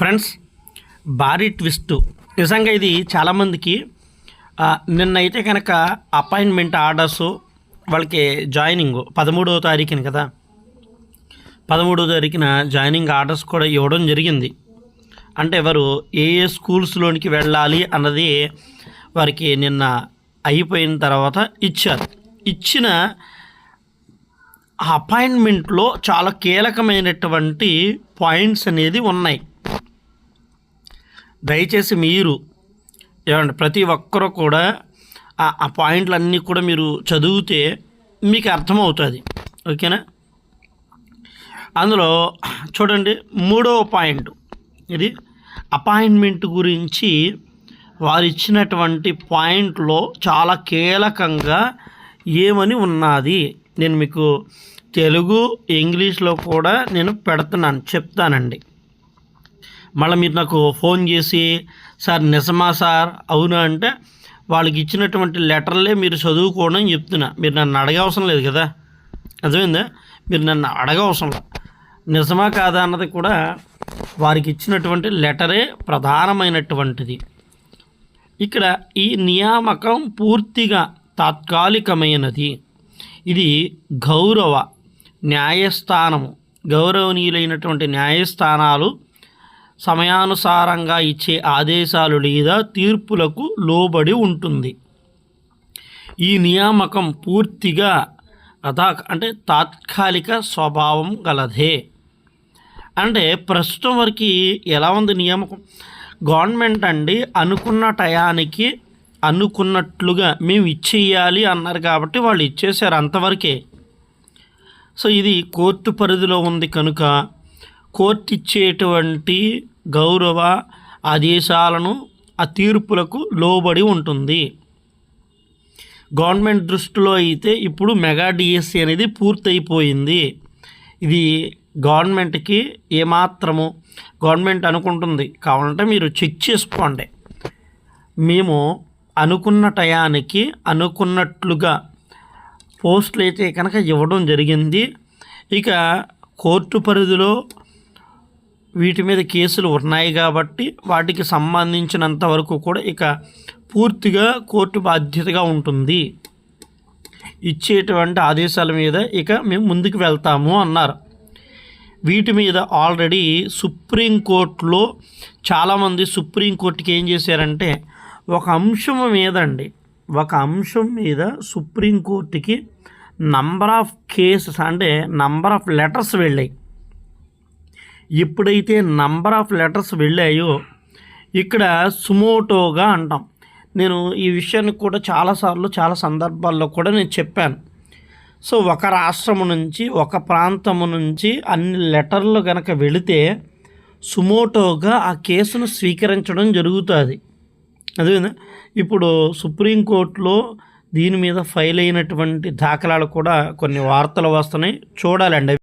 Friends భారీ twist. నిజంగా ఇది చాలామందికి నిన్నైతే కనుక అపాయింట్మెంట్ ఆర్డర్స్ వాళ్ళకి జాయినింగ్ పదమూడవ తారీఖున కదా. పదమూడవ తారీఖున జాయినింగ్ ఆర్డర్స్ కూడా ఇవ్వడం జరిగింది. అంటే వారు ఏ ఏ స్కూల్స్లోనికి వెళ్ళాలి అన్నది వారికి నిన్న అయిపోయిన తర్వాత ఇచ్చారు. ఇచ్చిన అపాయింట్మెంట్లో చాలా కీలకమైనటువంటి పాయింట్స్ అనేది ఉన్నాయి. దయచేసి మీరు ఏమండి ప్రతి ఒక్కరూ కూడా ఆ ఆ పాయింట్లన్నీ కూడా మీరు చదివితే మీకు అర్థమవుతుంది. ఓకేనా? అందులో చూడండి మూడవ పాయింట్. ఇది అపాయింట్మెంట్ గురించి వారు ఇచ్చినటువంటి పాయింట్లో చాలా కీలకంగా ఏమని ఉన్నది. నేను మీకు తెలుగు ఇంగ్లీష్లో కూడా నేను పెడుతున్నాను చెప్తానండి. మళ్ళీ మీరు నాకు ఫోన్ చేసి సార్ నిజమా సార్? అవునా? అంటే వాళ్ళకి ఇచ్చినటువంటి లెటర్లే మీరు చదువుకోవడం చెప్తున్నా. మీరు నన్ను అడగవసరం లేదు కదా? అర్థమైందా? మీరు నన్ను అడగవసరం లేదు. నిజమా కాదా అన్నది కూడా వారికి ఇచ్చినటువంటి లెటరే ప్రధానమైనటువంటిది. ఇక్కడ ఈ నియామకం పూర్తిగా తాత్కాలికమైనది. ఇది గౌరవ న్యాయస్థానము. గౌరవనీయులైనటువంటి న్యాయస్థానాలు సమయానుసారంగా ఇచ్చే ఆదేశాలు లేదా తీర్పులకు లోబడి ఉంటుంది. ఈ నియామకం పూర్తిగా అదా అంటే తాత్కాలిక స్వభావం గలదే. అంటే ప్రస్తుతం వరకు ఎలా ఉంది నియామకం? గవర్నమెంట్ అండి అనుకున్న టయానికి అనుకున్నట్లుగా మేము ఇచ్చేయాలి అన్నారు కాబట్టి వాళ్ళు ఇచ్చేసారు అంతవరకే. సో ఇది కోర్టు పరిధిలో ఉంది కనుక కోర్టు ఇచ్చేటువంటి గౌరవ ఆదేశాలను ఆ తీర్పులకు లోబడి ఉంటుంది. గవర్నమెంట్ దృష్టిలో అయితే ఇప్పుడు మెగా డిఎస్సి అనేది పూర్తయిపోయింది. ఇది గవర్నమెంట్కి ఏమాత్రము గవర్నమెంట్ అనుకుంటుంది. కావాలంటే మీరు చెక్ చేసుకోండి. మేము అనుకున్న టయానికి అనుకున్నట్లుగా పోస్టులు అయితే కనుక ఇవ్వడం జరిగింది. ఇక కోర్టు పరిధిలో వీటి మీద కేసులు ఉన్నాయి కాబట్టి వాటికి సంబంధించినంత వరకు కూడా ఇక పూర్తిగా కోర్టు బాధ్యతగా ఉంటుంది. ఇచ్చేటువంటి ఆదేశాల మీద ఇక మేము ముందుకు వెళ్తాము అన్నారు. వీటి మీద ఆల్రెడీ సుప్రీంకోర్టులో చాలామంది సుప్రీంకోర్టుకి ఏం చేశారంటే ఒక అంశం మీద అండి ఒక అంశం మీద సుప్రీంకోర్టుకి నంబర్ ఆఫ్ కేసెస్ అంటే నంబర్ ఆఫ్ లెటర్స్ వెళ్ళాయి. ఎప్పుడైతే నంబర్ ఆఫ్ లెటర్స్ వెళ్ళాయో ఇక్కడ సుమోటోగా అంటాం. నేను ఈ విషయాన్ని కూడా చాలాసార్లు చాలా సందర్భాల్లో కూడా నేను చెప్పాను. సో ఒక రాష్ట్రము నుంచి ఒక ప్రాంతము నుంచి అన్ని లెటర్లు కనుక వెళితే సుమోటోగా ఆ కేసును స్వీకరించడం జరుగుతుంది. అదేవిధంగా ఇప్పుడు సుప్రీంకోర్టులో దీని మీద ఫైల్ అయినటువంటి దాఖలాలు కూడా కొన్ని వార్తలు వస్తున్నాయి. చూడాలండి.